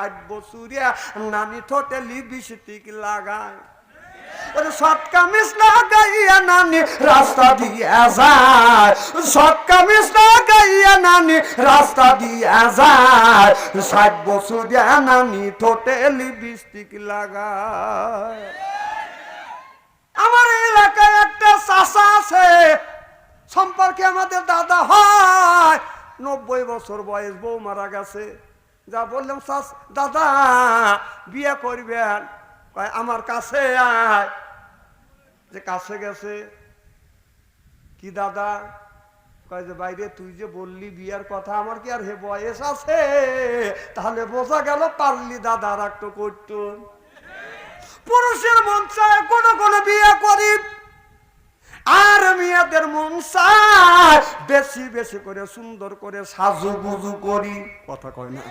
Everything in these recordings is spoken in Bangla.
ষাট বছরিয়া শর্ট কামিজ রাস্তা শর্ট কামিজ রাস্তা ষাট বছর নানি ঠোঁটে লিপস্টিক লাগায়। আমার এলাকায় একটা চাষা আছে, সম্পর্কে আমাদের দাদা হয়। নব্বই বছর বয়স, বউ মারা গেছে। যা বললাম চাষ দাদা, বিয়ে করবেন। কয়, আমার কাছে যে কাছে গেছে, কি দাদা? কয় যে, বাইরে তুই যে বললি বিয়ার কথা, আমার কি আর হে বয়স আছে? তাহলে বোঝা গেল পারলি দাদা একটু করতো পুরুষের মন চায় কোনো কোন বিয়ে করি। আর মেয়েদের মন বেশি বেশি করে সুন্দর করে সাজু গুজু করি। কথা কয় না।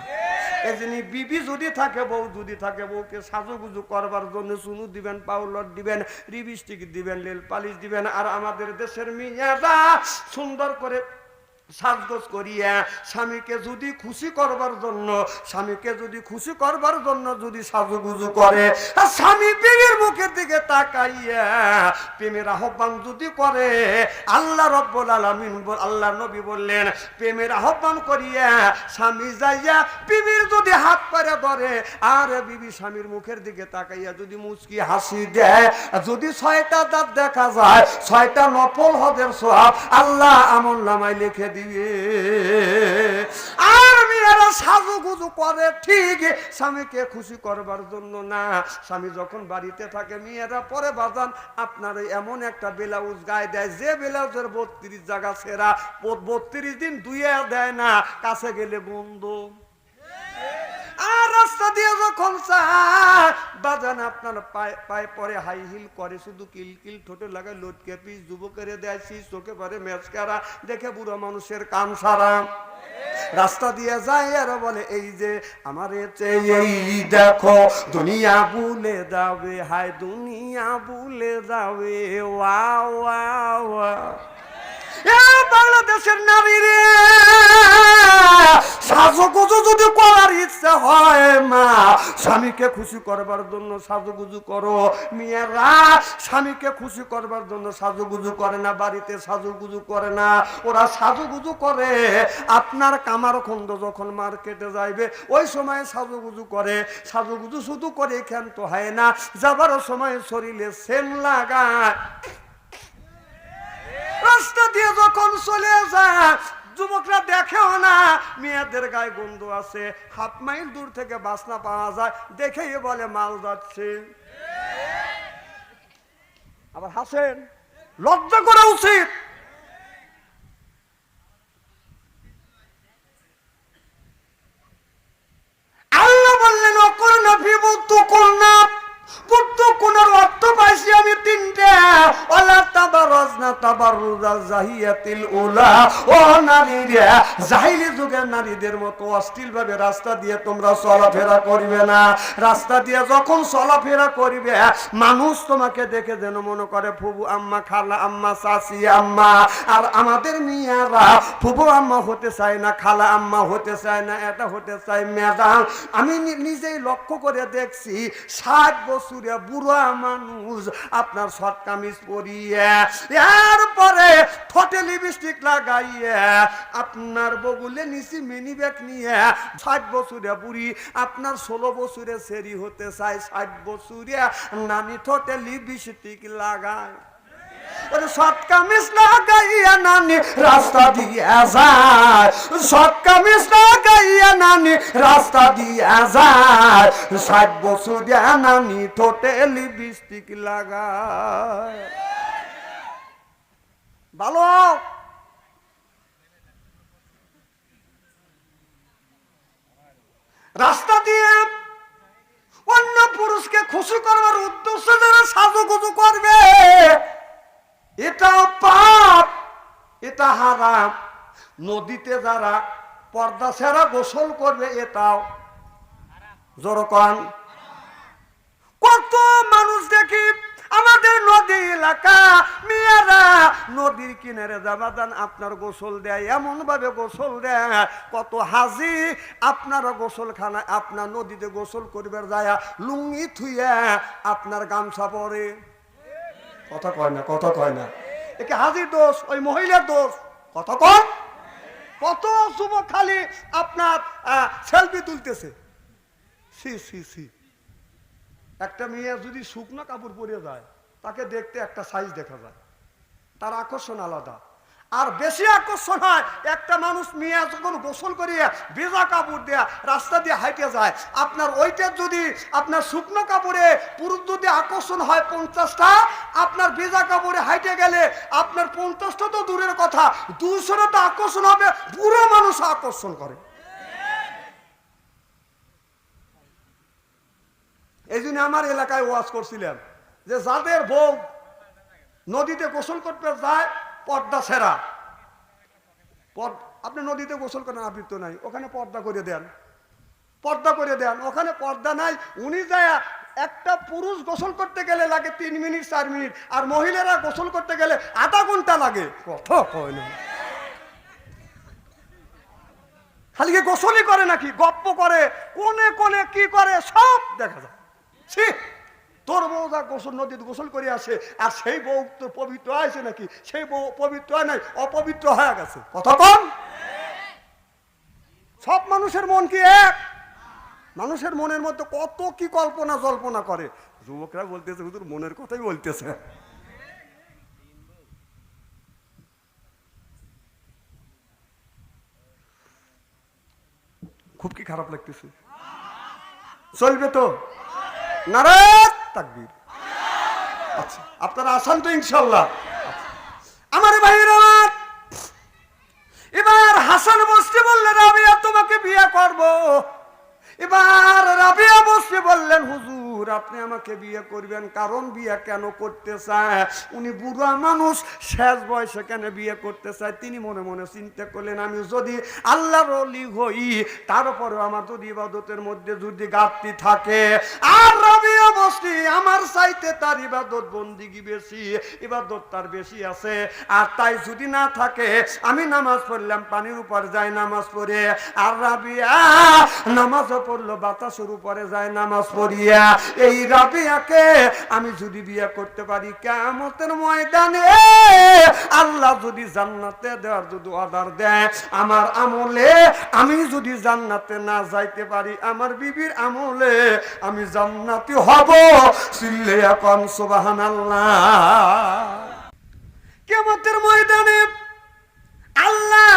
এজন্য বিবি যদি থাকে, বউ যদি থাকে, বউকে সাজু গুজু করবার জন্য সুনু দিবেন, পাউলার দিবেন রিবিস্টিক দিবেন, লেল পালিশ দিবেন, আর আমাদের দেশের মেয়েরা সুন্দর করে সাজগোজ করিয়া স্বামীকে যদি খুশি করবার জন্য, স্বামীকে যদি খুশি করবার জন্য যদি সাজুগুজু করে স্বামী প্রেমের মুখের দিকে তাকাইয়া প্রেমের আহ্বান যদি করে, আল্লাহ রব্বুল আলামিন আল্লাহ নবী বললেন, প্রেমের আহ্বান করিয়া স্বামী যাইয়া প্রেমের যদি হাত পারে ধরে, আর বিবি স্বামীর মুখের দিকে তাকাইয়া যদি মুচকি হাসি দেয় যদি ছয়টা দাঁত দেখা যায়, ছয়টা নফল হদের সোহাব আল্লাহ আমল নামায় লিখে দিবে। আর মেয়েরা সাজুগুজু করে, ঠিক স্বামীকে খুশি করবার জন্য না। স্বামী যখন বাড়িতে থাকে, মেয়েরা পরে বাজান, আপনার এমন একটা ব্লাউজ গায়ে দেয়, যে ব্লাউজের বত্রিশ জায়গা সেরা, বত্রিশ দিন দুইয়া দেয় না, কাছে গেলে বন্ধ। রাস্তা দিয়ে যখন বাজান আপনার পায়ে পায়ে পরে হাই হিল করে, শুধু কিল কিল ঠোঁটে লাগায় লটকে পিস, যুবকের দেয় শীষ, চোখে পরে মেচকারা দেখে বুড়ো মানুষের কান সারা। রাস্তা দিয়ে যায় আর বলে, এই যে আমার এই দেখো, দুনিয়া ভুলে যাবে, হায় দুনিয়া ভুলে যাবে ওয়া ওয়া ওয়া বাংলাদেশের নারী রে, সাজুগুজু যদি করার হয় মা, স্বামীকে খুশি করবার জন্য সাজুগুজু করো। মেয়েরা স্বামীকে খুশি করবার জন্য সাজুগুজু করে না, বাড়িতে সাজুগুজু করে না। ওরা সাজুগুজু করে, আপনার কামার খন্ড যখন মার্কেটে যাইবে, ওই সময় সাজুগুজু করে। সাজুগুজু শুধু করে ক্ষান্ত হয় না, যাবার সময় শরীরে সেন লাগায়। রাস্তা দিয়ে যখন চলে যায়, যুবকরা দেখেও না, মেয়েদের গায়ে গন্ধ আছে। হাফ মাইল দূর থেকে বাসনা পাওয়া যায়, দেখেই বলে, মাল যাচ্ছে। আবার হাসেন, লজ্জা করা উচিত। আল্লাহ বললেন অকর্ণা বিভূত কন্যা অর্থ পাইছি আমি তিনটে। মানুষ তোমাকে দেখে যেন মনে করে ফুবু আম্মা খালা আম্মা চাচি আম্মা। আর আমাদের মেয়েরা ফুবু আম্মা হতে চায় না, খালা আম্মা হতে চায় না, এটা হতে চায় ম্যাডাম। আমি নিজেই লক্ষ্য করে দেখছি, ষাট বছরে বুড়া মানুষ আপনার শর্ট কামিজ পরিয়ে এরপরে ঠোঁটে লিপস্টিক লাগাইয়ে আপনার বগুলে নিচে মিনি ব্যাগ নিয়ে ষাট বছরে বুড়ি, আপনার ষোলো বছরে সেরি হতে চায়, ষাট বছরে নানি ঠোঁটে লিপস্টিক লাগায়। শর্ট কামিজ লাগাইয়া রাস্তা দিয়া কামিজ লাগাইয়া নানি রাস্তা ষাট ঠোঁটে লিপস্টিক লাগায়। ভালো। রাস্তা দিয়ে অন্য পুরুষকে খুশি করবার উদ্দেশ্যে যারা সাজুগুজু করবে। এটাও পাপ, এটা হারাম। নদীতে যারা পর্দা সেরা গোসল করবে, এটাও। জড়কন কত মানুষ দেখি আমাদের নদী এলাকা নদীর কিনারে যাবাদান আপনার গোসল দেয় এমন ভাবে গোসল দেয়, কত হাজি আপনার গোসলখানায় আপনার নদীতে গোসল করবে যায়, লুঙ্গি থুইয়া আপনার গামছা পরে। কথা কয় না, কথা কয় না। একে হাজির দোষ? ওই মহিলার দোষ? কথা কয়? কত যুবক খালি আপনার সেলফি তুলতেছে। সি সি সি একটা মেয়ে যদি শুকনো কাপড় পরে যায়, তাকে দেখতে একটা সাইজ দেখা যায়। তার আকর্ষণ আলাদা। আর বেশি আকর্ষণ হয়, একটা মানুষ মেয়ে যখন গোসল করিয়ে ভেজা কাপড় দেয়া রাস্তা দিয়ে হাইটে যায়, আপনার ওইটা যদি আপনার শুকনো কাপড়ে পুরুষ যদি আকর্ষণ হয় পঞ্চাশটা, আপনার ভেজা কাপড়ে হাইটে গেলে আপনার পঞ্চাশটা তো দূরের কথা দুশোটা তো আকর্ষণ হবে পুরো মানুষ আকর্ষণ করে। এই আমার এলাকায় ওয়াজ করছিলাম যে, যাদের বউ নদীতে গোসল করতে যায় পর্দা সেরা। আপনি নদীতে গোসল করেন, আবৃত্ত নাই। ওখানে পর্দা করে দেন। পর্দা করে দেন। ওখানে পর্দা নাই। উনি যায়, একটা পুরুষ গোসল করতে গেলে লাগে তিন মিনিট, চার মিনিট। আর মহিলারা গোসল করতে গেলে আধা ঘণ্টা লাগে। খালি গোসলই করে নাকি? গপ্প করে কোনে কোনে কি করে, সব দেখা যায়। ছি! তোর বউ যা গোসল, নদীতে গোসল করে আসে, আর সেই বউ তো পবিত্র আছে নাকি? সেই বউ পবিত্র হয় নাই, অপবিত্র হয়ে গেছে। কথা কম সব মানুষের মন কি এক? মানুষের মনের মধ্যে কত কি কল্পনা, জল্পনা করে। যুবকরা বলতেছে, হুজুর, মনের কথাই বলতেছে। খুব কি খারাপ লাগতেছে? চলবে তো? নারাজ তাকবীর। আচ্ছা আপনারা আসান তো ইনশাল্লাহ আচ্ছা। আমার ভাইয়ের, এবার হাসান বসতে বললেন, রাবিয়া, তোমাকে বিয়ে করব। এবার রাবিয়া বসতে বললেন, হুজুর আপনি আমাকে বিয়ে করবেন। কারণ বিয়ে কেন করতে চায়? উনি বুড়া মানুষ, শেষ বয়সে কেন বিয়ে করতে চায়? তিনি মনে মনে চিন্তা করলেন, আমি যদি আল্লাহর অলি হই তারপরে আমার যদি ইবাদতের মধ্যে যদি ঘাটতি থাকে, আর রাবিয়া বসলি আমার চাইতে তার ইবাদত বন্দিগি বেশি, ইবাদত তার বেশি আছে। আর তাই যদি না থাকে, আমি নামাজ পড়লাম, পানির উপর যায় নামাজ পড়ে। আর রাবিয়া, নামাজও পড়ল, বাতাসের উপরে যায় নামাজ পড়িয়া। এই রাবিয়াকে আমি যদি বিয়ে করতে পারি কেমতের ময়দানে, আল্লাহ যদি জান্নাতে দেওয়ার যদি অর্ডার দেয়, আমার আমলে আমি যদি জান্নাতে না যাইতে পারি, আমার বিবির আমলে আমি জান্নাতি হব। সিল্লে এখন সুবাহান কেমতের ময়দানে আল্লাহ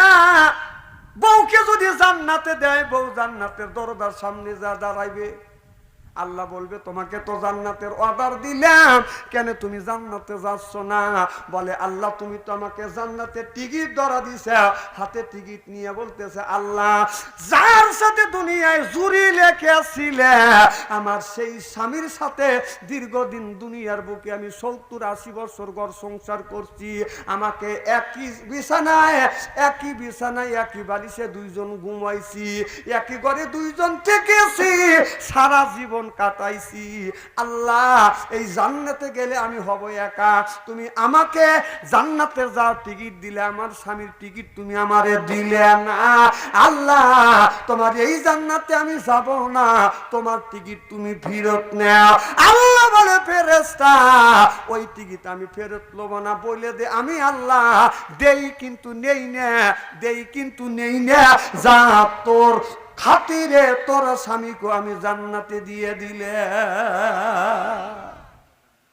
বউকে যদি জান্নাতে দেয়, বউ জান্নাতের দরজার সামনে যা দাঁড়াইবে। আল্লাহ বলবে, তোমাকে তো জান্নাতের অর্ডার দিলাম। কেন তুমি জান্নাতে যাচ্ছ না? বলে, আল্লাহ, তুমি তো আমাকে জান্নাতের টিকিট ধরা দিছে হাতে টিকিট নিয়ে বলতেছে, আল্লাহ, যার সাথে দুনিয়ায় জুরি লেখেছিলে আমার সেই স্বামীর সাথে দীর্ঘদিন দুনিয়ার বুকে আমি সত্তর আশি বছর ঘর সংসার করছি। আমাকে একই বিছানায় একই বিছানায়, একই বালিশে দুইজন ঘুমাইছি, একই ঘরে দুইজন থেকেছি। সারা জীবন কাটাইছি। আল্লাহ, এই জান্নাতে গেলে আমি হব একা। তুমি আমাকে জান্নাতে যাওয়ার টিকিট দিলে, আমার স্বামীর টিকিট তুমি আমারে দিলে না। আল্লাহ, তোমার এই জান্নাতে আমি যাব না। তোমার টিকিট তুমি ফেরত নাও। আল্লাহ বলে ফেরেস্তা ওই টিকিট আমি ফেরত লব না। বলে দে, আমি আল্লাহ দেই কিন্তু নেই না, দেই কিন্তু নেই না। যা তোর খাতিরে তোর স্বামীকে আমি জান্নাতে দিয়ে দিলে।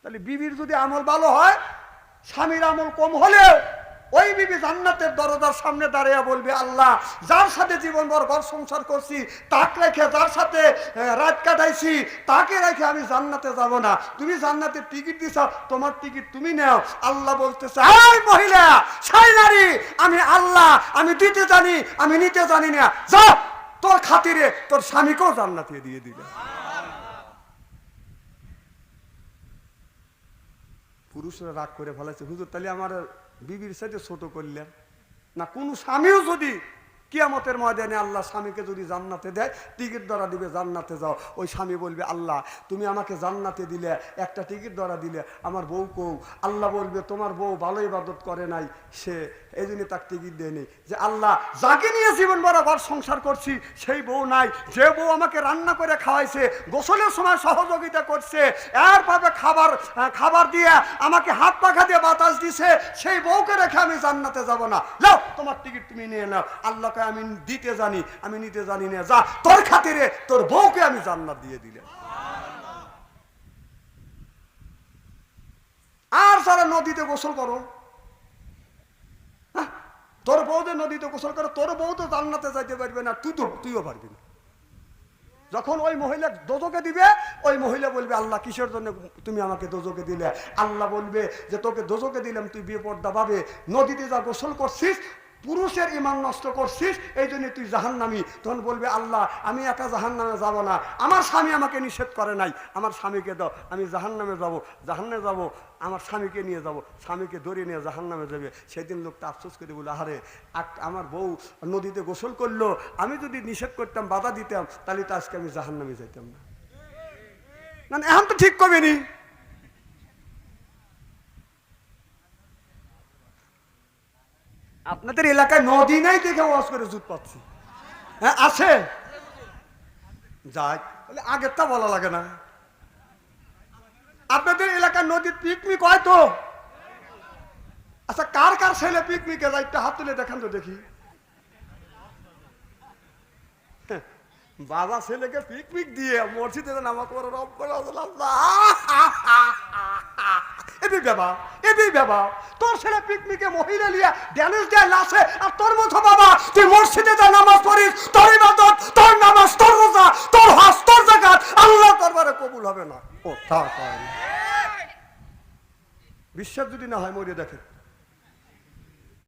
তাহলে বিবির যদি আমল ভালো হয়, স্বামীর আমল কম হলেও ওই বিবি জান্নাতের দরজার সামনে দাঁড়িয়ে বলবে, আল্লাহ, যার সাথে জীবন ভর ঘর সংসার করছি, তাক রেখে যার সাথে রাত কাটাইছি, তাকে রেখে আমি জান্নাতে যাব না। তুমি জান্নাতের টিকিট দিছ, তোমার টিকিট তুমি নেও। আল্লাহ বলতেছে, এই মহিলা, সেই নারী, আমি আল্লাহ, আমি দিতে জানি, আমি নিতে জানি না। যা তোর খাতিরে তোর স্বামীকেও জান্নাতে দিয়ে দিবে। পুরুষরা রাগ করে ফেলেছে, হুজুর, তাহলে আমার বিবির সাথে ছোট করলেন। না, কোনো স্বামীও যদি কিয়ামতের ময়দানে আল্লাহ স্বামীকে যদি জান্নাতে দেয়, টিকিট ধরা দিবে, জান্নাতে যাও। ওই স্বামী বলবে, আল্লাহ, তুমি আমাকে জান্নাতে দিলে, একটা টিকিট ধরা দিলে, আমার বউ কৌ আল্লাহ বলবে, তোমার বউ ভালো ইবাদত করে নাই, সে এই জন্য তার টিকিট দেয়নি যে, আল্লাহ, যাকে নিয়ে জীবন বরাবর সংসার করছি, সেই বউ নাই। যে বউ আমাকে রান্না করে খাওয়াইছে, গোসলের সময় সহযোগিতা করছে, এরভাবে খাবার খাবার দিয়ে আমাকে হাত পাখা দিয়ে বাতাস দিছে, সেই বউকে রেখে আমি জান্নাতে যাব না। যাও, তোমার টিকিট তুমি নিয়ে নাও। আল্লাহকে আমি দিতে জানি আমি নিতে জানি না। যা তোর খাতিরে তোর বউকে আমি জান্নাত দিয়ে দিলে আর যারা নদীতে গোসল করো হ্যাঁ, তোর বউ যে নদীতে গোসল করে তোর বউ তো জান্নাতে যাইতে পারবে না তুই তো তুইও পারবি না। যখন ওই মহিলা দোজকে দিবে ওই মহিলা বলবে আল্লাহ কিসের জন্য তুমি আমাকে দোজকে দিলে? আল্লাহ বলবে যে তোকে দোজকে দিলাম তুই বিপর্দা পাবে। নদীতে যা গোসল করছিস পুরুষের ইমান নষ্ট করছিস এই জন্য তুই জাহান নামি তখন বলবে আল্লাহ আমি একা জাহান নামে যাব না। আমার স্বামী আমাকে নিষেধ করে নাই। আমার স্বামীকে দাও আমি জাহান নামে যাব। জাহান্নে যাব আমার স্বামীকে নিয়ে যাব। স্বামীকে ধরে নিয়ে জাহান নামে যাবে। সেদিন লোকটা আফসোস করে বলে আহারে আমার বউ নদীতে গোসল করল। আমি যদি নিষেধ করতাম বাধা দিতাম তাহলে তো আজকে আমি জাহান নামে যাইতাম না, এখন তো ঠিক করবেনি আপনাদের এলাকায় নদী নাই দেখে ওয়াজ করে জুত পাচ্ছি। হ্যাঁ আছে। যাই তাহলে আগেরটা বলা লাগে না। আপনাদের এলাকার নদীর পিকনিক হয় তো? আচ্ছা কার কার ছেলে পিকনিকে যায়? একটু হাত তুলে দেখান তো দেখি। হ্যাঁ, বাবা ছেলেকে পিকনিক দিয়ে মসজিদে নামাজ পড়ে রব করে এদি এদি বাবা। তোর ছেলে পিকনিকে মহিলা লিয়া ড্যানিস দেয় লাশে, আর তোর মতো বাবা, তুই মসজিদে যা নামাজ পড়িস, তোর ইবাদত, তোর নামাজ, তোর রোজা, তোর হাস তোর জাকাত আল্লাহ কবুল হবে না। ও তা বিশ্বাস যদি না হয় মরিয়ে দেখেন